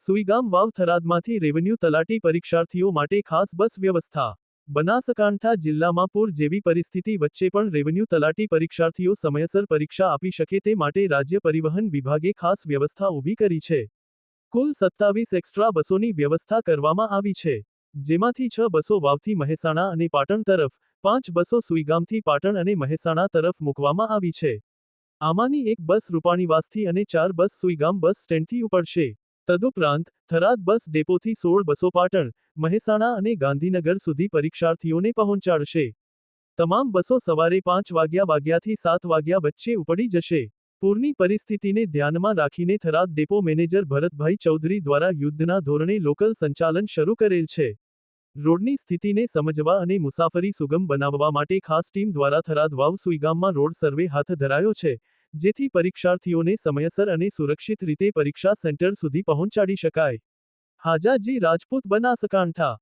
સુઈગામ વાવ થરાદમાંથી revenue તલાટી પરીક્ષાર્થીઓ માટે ખાસ બસ વ્યવસ્થા. બનાસકાંઠા જિલ્લામાં પૂર જેવી પરિસ્થિતિ વચ્ચે પણ રેવન્યુ તલાટી પરીક્ષાર્થીઓ સમયસર પરીક્ષા આપી શકે તે માટે રાજ્ય પરિવહન વિભાગે ખાસ વ્યવસ્થા ઊભી કરી છે. કુલ સત્તાવીસ એક્સ્ટ્રા બસોની વ્યવસ્થા કરવામાં આવી છે. જેમાંથી છ બસો વાવથી મહેસાણા અને પાટણ તરફ, પાંચ બસો સુઈગામથી પાટણ અને મહેસાણા તરફ મૂકવામાં આવી છે. આમાંની એક બસ રૂપાણીવાસથી અને ચાર બસ સુઈગામ બસ સ્ટેન્ડથી ઉપડશે. તદુપરાંત, થરાદ બસ ડેપોથી સોળ બસો પાટણ, મહેસાણા અને ગાંધીનગર સુધી પરીક્ષાર્થીઓને પહોંચાડશે. તમામ બસો સવારે પાંચ વાગ્યા વાગ્યાથી સાત વાગ્યા વચ્ચે ઉપડી જશે. પૂરની પરિસ્થિતિને ધ્યાનમાં રાખીને થરાદ ડેપો મેનેજર ભરતભાઈ ચૌધરી દ્વારા યુદ્ધના ધોરણે લોકલ સંચાલન શરૂ કરેલ છે. રોડની સ્થિતિને સમજવા અને મુસાફરી સુગમ બનાવવા માટે ખાસ ટીમ દ્વારા થરાદ વાવ સુઈગામમાં રોડ સર્વે હાથ ધરાયો છે. જેથી પરીક્ષાર્થીઓને સમયસર અને સુરક્ષિત રીતે પરીક્ષા સેન્ટર સુધી પહોંચાડી શકાય. હાજાજી રાજપૂત બનાસકાંઠા.